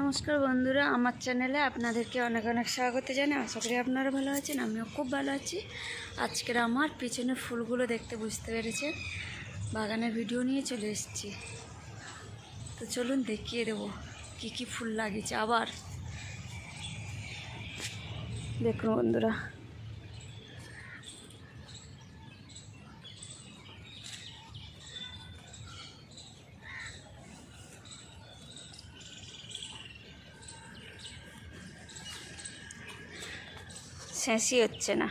নমস্কার বন্ধুরা, আমার চ্যানেলে আপনাদেরকে অনেক অনেক স্বাগত জানাই। আশা করি আপনারা ভালো আছেন, আমিও খুব ভালো আছি। আজকের আমার পিছনে ফুলগুলো দেখতে বুঝতে পেরেছেন। বাগানের ভিডিও নিয়ে চলে এসেছি। তো চলুন দেখিয়ে দেবো কি কি ফুল লাগিয়েছে আবার। দেখুন বন্ধুরা শেষই হচ্ছে না।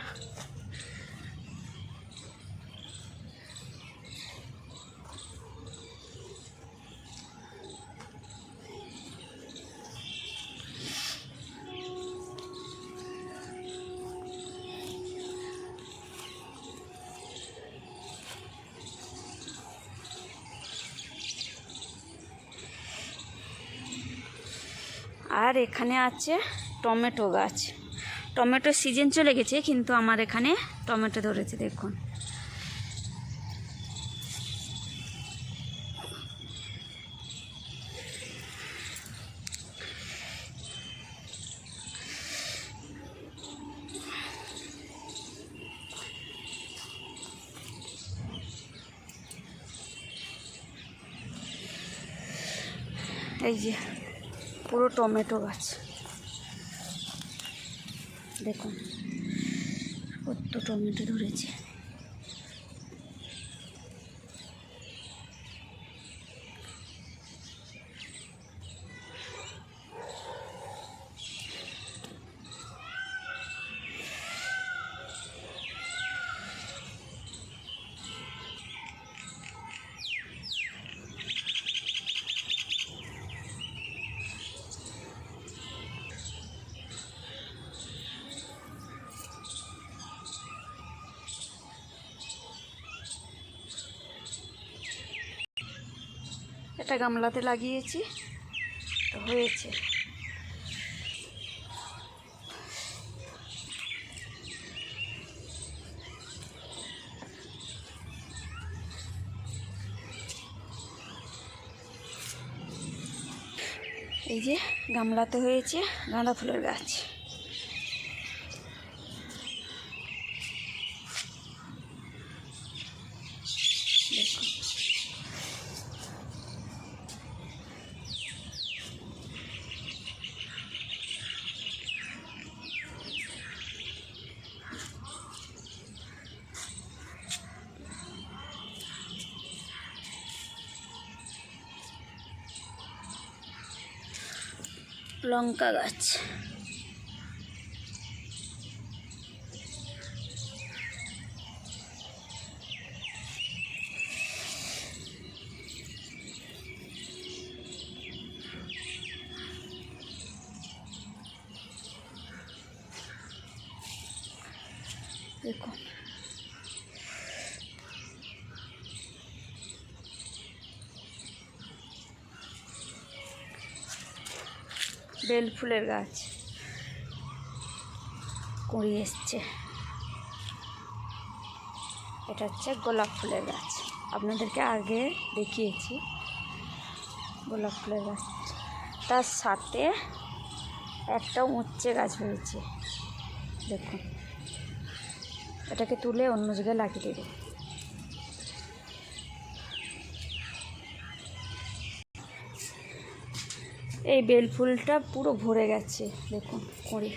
আর এখানে আছে টমেটো গাছ। টমেটোর সিজন চলে গেছে, কিন্তু আমার এখানে টমেটো ধরেছে, দেখুন। এই যে পুরো টমেটো গাছ। দেখুন কত টমেটো ধরেছে। এটা গামলাতে লাগিয়েছি। তো হয়েছে। এই যে গামলাতে হয়েছে গাঁদা ফুলের গাছ দেখুন লঙ্কা গাছ দেখুন বেল ফুলের গাছ। কুড়ি এসছে। এটা হচ্ছে গোলাপ ফুলের গাছ। আপনাদেরকে আগে দেখিয়েছি গোলাপ ফুলের গাছ। তার সাথে একটা উচ্চে গাছ হয়েছে। দেখুন। এটাকে তুলে অন্য জায়গায় লাগিয়ে দেবে। এই বেল ফুলটা পুরো ভরে গেছে। দেখুন, করে।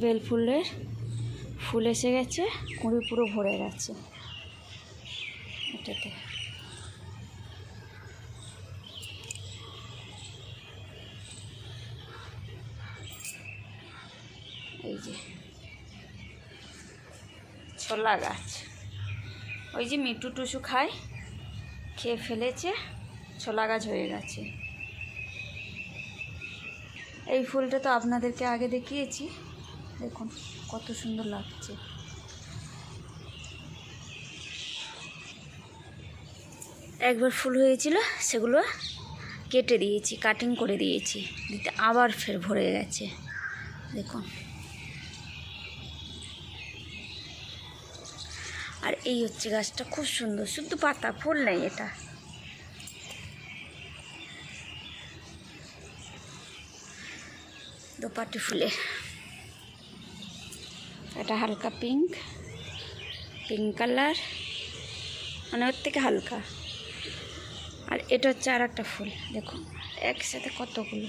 বেল ফুলের ফুল এসে গেছে, কুঁড়ি পুরো ভরে গেছে। এটাতে। এই যে। ছোলা গাছ। ওই যে মিটু টুসু খায়, খেয়ে ফেলেছে, ছোলা গাছ হয়ে গেছে। এই ফুলটা তো আপনাদেরকে আগে দেখিয়েছি। দেখুন, কত সুন্দর লাগছে। একবার ফুল হয়েছিল, সেগুলো কেটে দিয়েছি কাটিং করে দিয়েছি, দিতে আবার ফের ভরে গেছে। দেখুন। আর এই হচ্ছে গাছটা, খুব সুন্দর। শুধু পাতা, ফুল নেই এটা। দোপাটি ফুলের এটা হালকা পিঙ্ক। Pink colour. মানে ওর থেকে হালকা। আর এটা হচ্ছে আর একটা ফুল, দেখুন। একসাথে কতগুলো?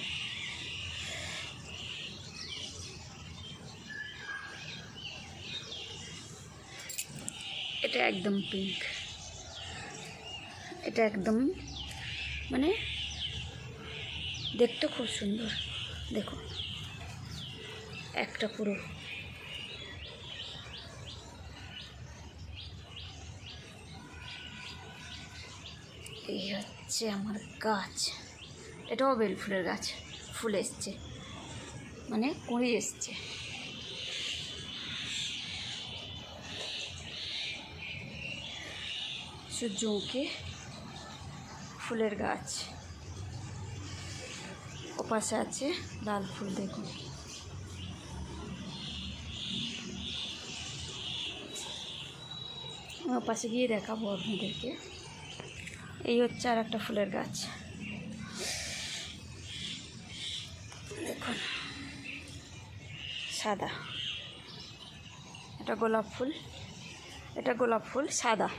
এটা একদম পিঙ্ক এটা একদম মানে দেখতে খুব সুন্দর। দেখুন একটা পুরো। এই হচ্ছে আমার গাছ। এটাও বেল ফুলের গাছ। ফুল এসছে। মানে কুঁড়ি এসছে। সূর্যমুখী ফুলের গাছ। ওপাশে আছে লাল ফুল দেখুন ওপাশে গিয়ে দেখাবো আপনাদেরকে। এই হচ্ছে আর একটা ফুলের গাছ। দেখুন, সাদা। এটা গোলাপ ফুল। এটা গোলাপ ফুল সাদা।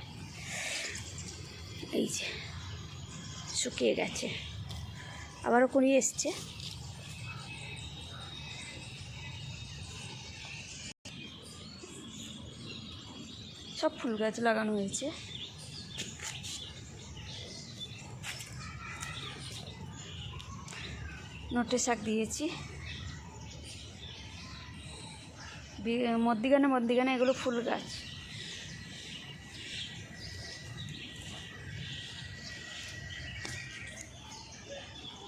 এই যে, শুকিয়ে গেছে। আবারও কুড়ি এসছে। সব ফুল গাছ লাগানো হয়েছে। নটে শাক দিয়েছি। মধ্যিখানে মধ্যিখানে এগুলো ফুল গাছ।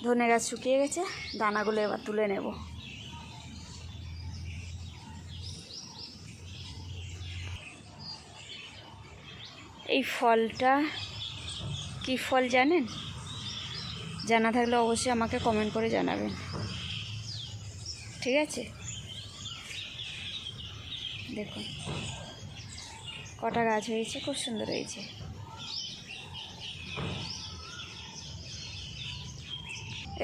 ধনে গাছ শুকিয়ে গেছে, দানাগুলো এবার তুলে নেব। এই ফলটা কি ফল জানেন? জানা থাকলে অবশ্যই আমাকে কমেন্ট করে জানাবেন। ঠিক আছে? দেখুন, কটা গাছ হয়েছে, খুব সুন্দর হয়েছে।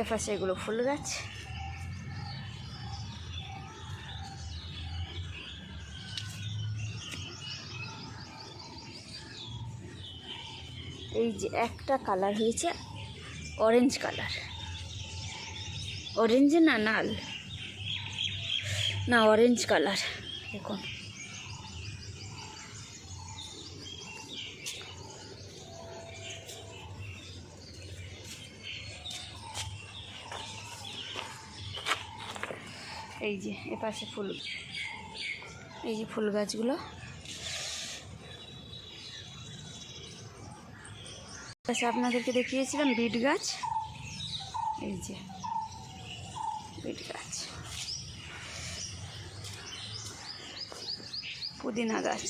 এপাশে এগুলো ফুল গাছ। এই যে একটা কালার হয়েছে অরেঞ্জ কালার। অরেঞ্জ না নাল? না অরেঞ্জ কালার। দেখুন। এই যে এপাশে ফুল। এই যে ফুল গাছগুলো। পাশে আপনাদেরকে দেখিয়েছিলাম বিট গাছ। এই যে, বিট গাছ। পুদিনা গাছ।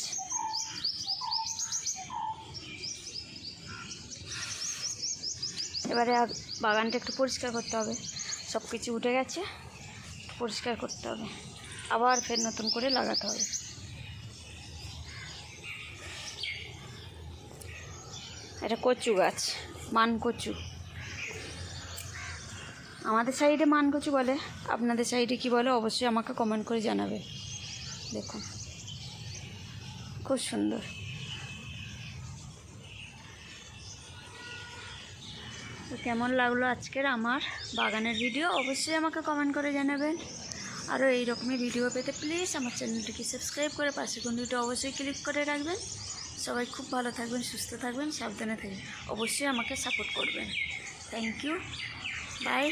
এবারে বাগানটা একটু পরিষ্কার করতে হবে। সব কিছু উঠে গেছে। পরিষ্কার করতে হবে। আবার ফের নতুন করে লাগাতে হবে। এটা কচু গাছ মান কচু আমাদের সাইডে মান কচু বলে, আপনাদের সাইডে কি বলে অবশ্যই আমাকে কমেন্ট করে জানাবে। দেখুন, খুব সুন্দর। তো কেমন লাগল আজকের আমার বাগানের ভিডিও? অবশ্যই আমাকে কমেন্ট করে জানাবেন। আরও এই রকমই ভিডিও পেতে প্লিজ আমার চ্যানেলটিকে সাবস্ক্রাইব করে পাশে ঘন্টিটা অবশ্যই ক্লিক করে রাখবেন। সবাই খুব ভালো থাকবেন, সুস্থ থাকবেন, সাবধানে থাকবেন। অবশ্যই আমাকে সাপোর্ট করবেন। Thank you by